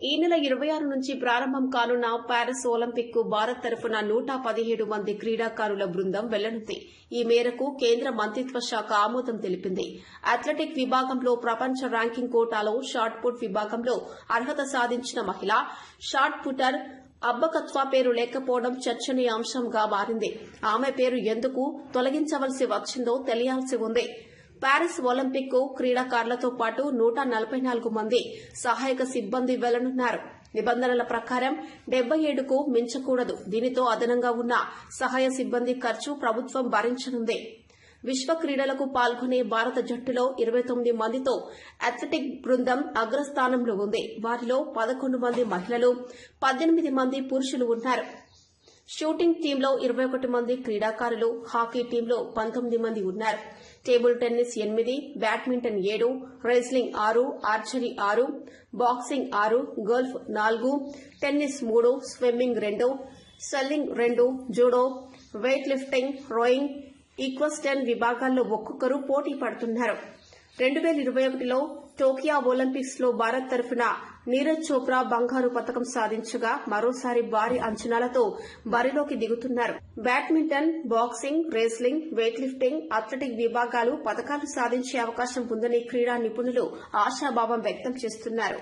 ఈ నెల ఇరవై ఆరు నుంచి ప్రారంభం కానున్న పారిస్ ఒలింపిక్కు భారత్ తరఫున నూట పదిహేడు మంది క్రీడాకారుల బృందం వెళ్ళనుంది. ఈ మేరకు కేంద్ర మంత్రిత్వ శాఖ ఆమోదం తెలిపింది. అథ్లెటిక్ విభాగంలో ప్రపంచ ర్యాంకింగ్ కోటాలో షార్ట్ పుట్ విభాగంలో అర్హత సాధించిన మహిళ షార్ట్ పుటర్ అబ్బకత్వా పేరు లేకపోవడం చర్చనీయాంశంగా మారింది. ఆమె పేరు ఎందుకు తొలగించవలసి వచ్చిందో తెలియాల్సి ఉంది. ప్యారిస్ ఒలింపిక్ క్రీడాకారులతో పాటు నూట నలభై నాలుగు మంది సహాయక సిబ్బంది వెళ్ళనున్నారు. నిబంధనల ప్రకారం డెబ్బై ఏడుకు మించకూడదు. దీనితో అదనంగా ఉన్న సహాయ సిబ్బంది ఖర్చు ప్రభుత్వం భరించనుంది. విశ్వ క్రీడలకు పాల్గొనే భారత జట్టులో ఇరవై తొమ్మిది మందితో అథ్లెటిక్ బృందం అగ్రస్థానంలో ఉంది. వారిలో పదకొండు మంది మహిళలు పద్దెనిమిది మంది పురుషులు ఉన్నారు. షూటింగ్ టీంలో ఇరవై ఒకటి మంది క్రీడాకారులు హాకీ టీంలో పంతొమ్మిది మంది ఉన్నారు. టేబుల్ టెన్నిస్ ఎనిమిది బ్యాడ్మింటన్ ఏడు రెజ్లింగ్ ఆరు ఆర్చరీ ఆరు బాక్సింగ్ ఆరు గోల్ఫ్ నాలుగు టెన్నిస్ మూడు స్విమ్మింగ్ రెండు సెల్లింగ్ రెండు judo weight lifting rowing equestrian విభాగాల్లో ఒక్కొక్కరు పోటీ పడుతున్నారు. రెండు వేల ఇరవై ఒకటిలో టోకియో ఒలింపిక్స్లో భారత్ తరఫున నీరజ్ చోప్రా బంగారు పతకం సాధించగా మరోసారి భారీ అంచనాలతో బరిలోకి దిగుతున్నారు. Badminton boxing wrestling weight lifting athletic విభాగాలు పథకాలు సాధించే అవకాశం ఉందని క్రీడా నిపుణులు ఆశాభావం వ్యక్తం చేస్తున్నారు.